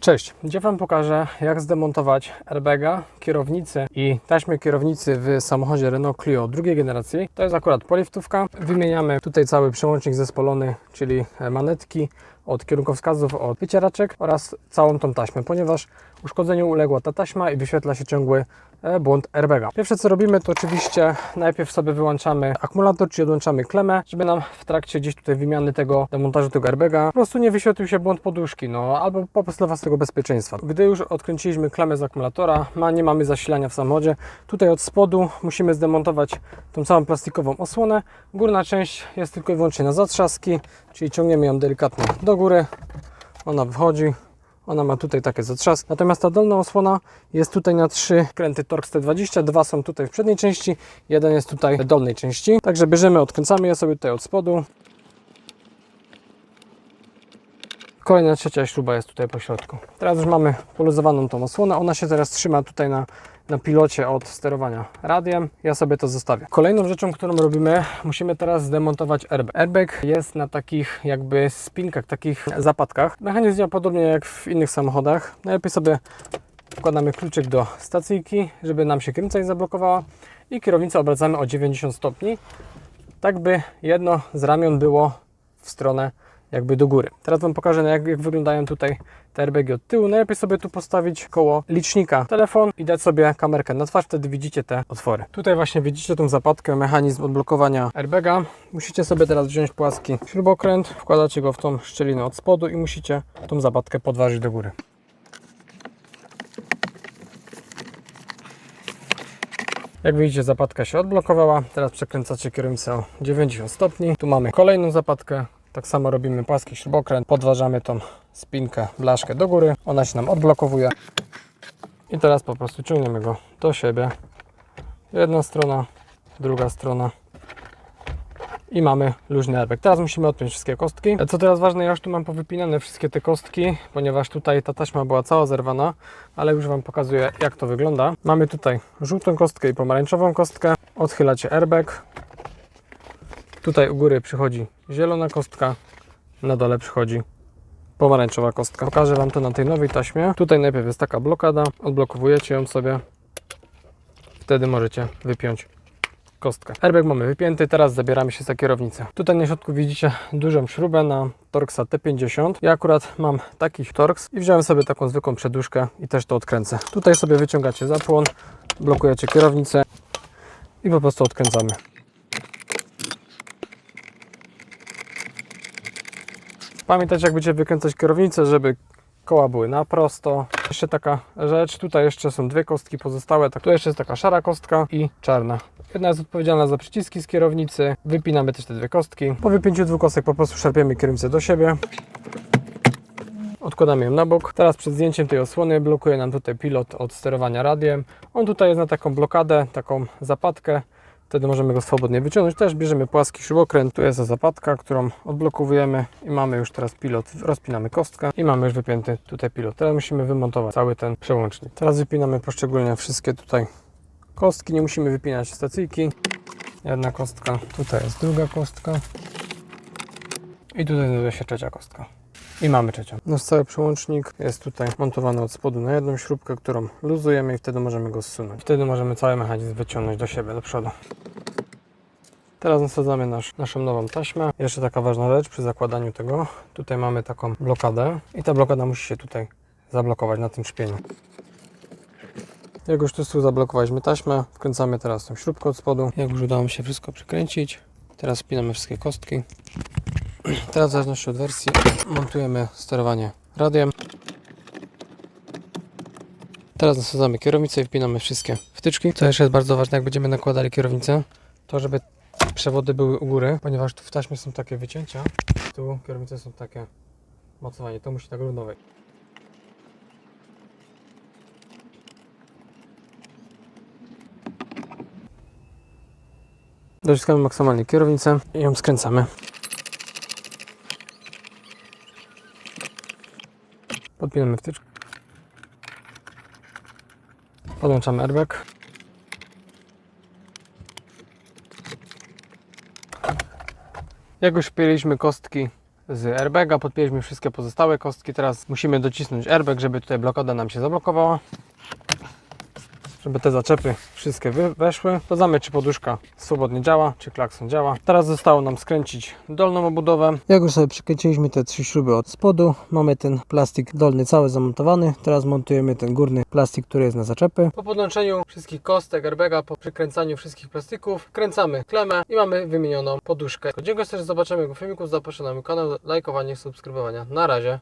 Cześć, dzisiaj Wam pokażę jak zdemontować airbaga, kierownicy i taśmy kierownicy w samochodzie Renault Clio drugiej generacji. To jest akurat poliftówka. Wymieniamy tutaj cały przełącznik zespolony, czyli manetki od kierunkowskazów, od wycieraczek oraz całą tą taśmę, ponieważ uszkodzeniu uległa ta taśma i wyświetla się ciągły e, błąd airbaga. Pierwsze co robimy to oczywiście najpierw sobie wyłączamy akumulator, czyli odłączamy klemę, żeby nam w trakcie gdzieś tutaj wymiany tego demontażu tego airbaga po prostu nie wyświetlił się błąd poduszki, no albo po prostu dla własnego bezpieczeństwa. Gdy już odkręciliśmy klemę z akumulatora, ma, nie mamy zasilania w samochodzie, tutaj od spodu musimy zdemontować tą całą plastikową osłonę. Górna część jest tylko i wyłącznie na zatrzaski, czyli ciągniemy ją delikatnie do góry, ona wychodzi, ona ma tutaj takie zatrzaski. Natomiast ta dolna osłona jest tutaj na trzy kręty Torx T20. Dwa są tutaj w przedniej części, jeden jest tutaj w dolnej części. Także bierzemy, odkręcamy je sobie tutaj od spodu. Kolejna trzecia śruba jest tutaj po środku. Teraz już mamy poluzowaną tą osłonę. Ona się teraz trzyma tutaj na, na pilocie od sterowania radiem. Ja sobie to zostawię. Kolejną rzeczą, którą robimy, musimy teraz zdemontować airbag. Airbag jest na takich jakby spinkach, takich zapadkach. Mechanizm działa podobnie jak w innych samochodach. Najlepiej sobie wkładamy kluczyk do stacyjki, żeby nam się kierownica nie zablokowała i kierownicę obracamy o 90 stopni, tak by jedno z ramion było w stronę jakby do góry. Teraz Wam pokażę jak, jak wyglądają tutaj te airbagi od tyłu. Najlepiej sobie tu postawić koło licznika telefon i dać sobie kamerkę na twarz, wtedy widzicie te otwory. Tutaj właśnie widzicie tą zapadkę, mechanizm odblokowania airbaga. Musicie sobie teraz wziąć płaski śrubokręt, wkładacie go w tą szczelinę od spodu i musicie tą zapadkę podważyć do góry. Jak widzicie, zapadka się odblokowała. Teraz przekręcacie kierownicę o 90 stopni. Tu mamy kolejną zapadkę. Tak samo robimy płaski śrubokręt, podważamy tą spinkę, blaszkę do góry. Ona się nam odblokowuje. I teraz po prostu ciągniemy go do siebie. Jedna strona, druga strona. I mamy luźny airbag. Teraz musimy odpiąć wszystkie kostki. Co teraz ważne, ja już tu mam powypinane wszystkie te kostki, ponieważ tutaj ta taśma była cała zerwana, ale już Wam pokazuję jak to wygląda. Mamy tutaj żółtą kostkę i pomarańczową kostkę. Odchylacie airbag. Tutaj u góry przychodzi zielona kostka, na dole przychodzi pomarańczowa kostka. Pokażę Wam to na tej nowej taśmie. Tutaj najpierw jest taka blokada, odblokowujecie ją sobie. Wtedy możecie wypiąć kostkę. Airbag mamy wypięty, teraz zabieramy się za kierownicę. Tutaj na środku widzicie dużą śrubę na Torxa T50. Ja akurat mam taki Torx i wziąłem sobie taką zwykłą przeduszkę i też to odkręcę. Tutaj sobie wyciągacie zapłon, blokujecie kierownicę i po prostu odkręcamy. Pamiętajcie, jak będziecie wykręcać kierownicę, żeby koła były na prosto. Jeszcze taka rzecz, tutaj jeszcze są dwie kostki pozostałe, tak tu jeszcze jest taka szara kostka i czarna. Jedna jest odpowiedzialna za przyciski z kierownicy, wypinamy też te dwie kostki. Po wypięciu dwóch kostek po prostu szarpiemy kierownicę do siebie. Odkładamy ją na bok. Teraz przed zdjęciem tej osłony blokuje nam tutaj pilot od sterowania radiem. On tutaj jest na taką blokadę, taką zapadkę. Wtedy możemy go swobodnie wyciągnąć. Też bierzemy płaski śrubokręt. Tu jest zapadka, którą odblokowujemy i mamy już teraz pilot. Rozpinamy kostkę i mamy już wypięty tutaj pilot. Teraz musimy wymontować cały ten przełącznik. Teraz wypinamy poszczególnie wszystkie tutaj kostki. Nie musimy wypinać stacyjki. Jedna kostka. Tutaj jest druga kostka. I tutaj znajduje się trzecia kostka. I mamy trzecią. Nasz cały przełącznik jest tutaj montowany od spodu na jedną śrubkę, którą luzujemy i wtedy możemy go zsunąć. Wtedy możemy cały mechanizm wyciągnąć do siebie, do przodu. Teraz nasadzamy nasz, naszą nową taśmę. Jeszcze taka ważna rzecz przy zakładaniu tego. Tutaj mamy taką blokadę i ta blokada musi się tutaj zablokować na tym szpieniu. Jak już tu zablokowaliśmy taśmę, wkręcamy teraz tą śrubkę od spodu. Jak już udało mi się wszystko przykręcić, teraz spinamy wszystkie kostki. Teraz w zależności od wersji montujemy sterowanie radiem. Teraz nasadzamy kierownicę i wpinamy wszystkie wtyczki. Co jeszcze jest bardzo ważne, jak będziemy nakładali kierownicę, to żeby przewody były u góry, ponieważ tu w taśmie są takie wycięcia, tu kierownice są takie mocowanie, to musi tak równo wejść. Dociskamy maksymalnie kierownicę i ją skręcamy. Podpinamy wtyczkę. Podłączamy airbag. Jak już wpięliśmy kostki z airbaga, podpięliśmy wszystkie pozostałe kostki, teraz musimy docisnąć airbag, żeby tutaj blokada nam się zablokowała. Żeby te zaczepy wszystkie weszły. Sprawdzamy, czy poduszka swobodnie działa, czy klakson działa. Teraz zostało nam skręcić dolną obudowę. Jak już sobie przykręciliśmy te trzy śruby od spodu, mamy ten plastik dolny cały zamontowany. Teraz montujemy ten górny plastik, który jest na zaczepy. Po podłączeniu wszystkich kostek airbaga, po przykręcaniu wszystkich plastików, kręcamy klemę i mamy wymienioną poduszkę. Dziękuję serdecznie za zobaczenie filmiku. Zapraszam na mój kanał, lajkowanie, subskrybowania. Na razie.